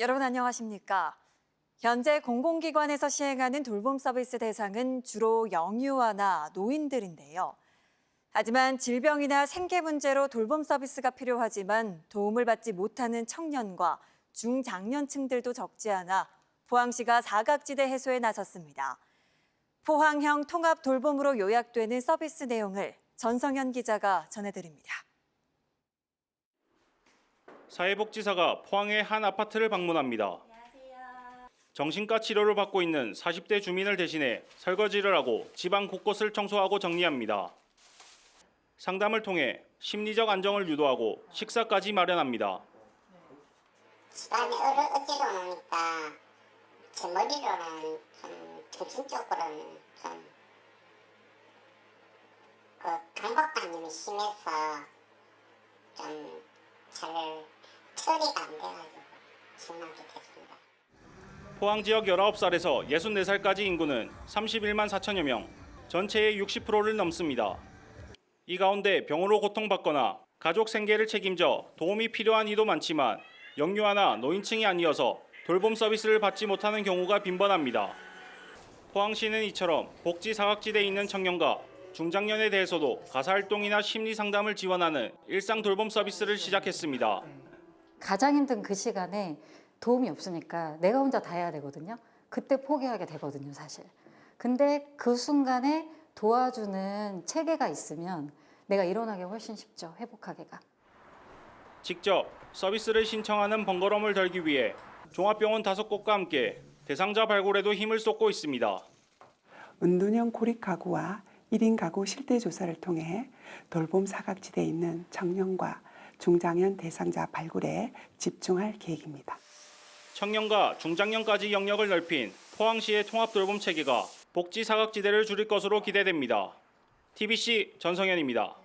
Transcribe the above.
여러분 안녕하십니까? 현재 공공기관에서 시행하는 돌봄 서비스 대상은 주로 영유아나 노인들인데요. 하지만 질병이나 생계 문제로 돌봄 서비스가 필요하지만 도움을 받지 못하는 청년과 중장년층들도 적지 않아 포항시가 사각지대 해소에 나섰습니다. 포항형 통합 돌봄으로 요약되는 서비스 내용을 전성현 기자가 전해드립니다. 사회복지사가 포항의 한 아파트를 방문합니다. 정신과 치료를 받고 있는 40대 주민을 대신해 설거지를 하고 집안 곳곳을 청소하고 정리합니다. 상담을 통해 심리적 안정을 유도하고 식사까지 마련합니다. 집안에 어려 어찌로 노니까 제 머리로는 좀 정신적으로는 좀그 강박관념이 심해서 좀 포항 지역 19살에서 64살까지 인구는 31만 4천여 명, 전체의 60%를 넘습니다. 이 가운데 병으로 고통받거나 가족 생계를 책임져 도움이 필요한 이도 많지만 영유아나 노인층이 아니어서 돌봄 서비스를 받지 못하는 경우가 빈번합니다. 포항시는 이처럼 복지 사각지대에 있는 청년과 중장년에 대해서도 가사활동이나 심리 상담을 지원하는 일상 돌봄 서비스를 시작했습니다. 가장 힘든 그 시간에 도움이 없으니까 내가 혼자 다 해야 되거든요. 그때 포기하게 되거든요, 사실. 근데 그 순간에 도와주는 체계가 있으면 내가 일어나기 훨씬 쉽죠, 회복하기가. 직접 서비스를 신청하는 번거로움을 덜기 위해 종합병원 다섯 곳과 함께 대상자 발굴에도 힘을 쏟고 있습니다. 은둔형 고립 가구와 1인 가구 실태 조사를 통해 돌봄 사각지대에 있는 청년과 중장년 대상자 발굴에 집중할 계획입니다. 청년과 중장년까지 영역을 넓힌 포항시의 통합 돌봄 체계가 복지 사각지대를 줄일 것으로 기대됩니다. TBC 전성현입니다.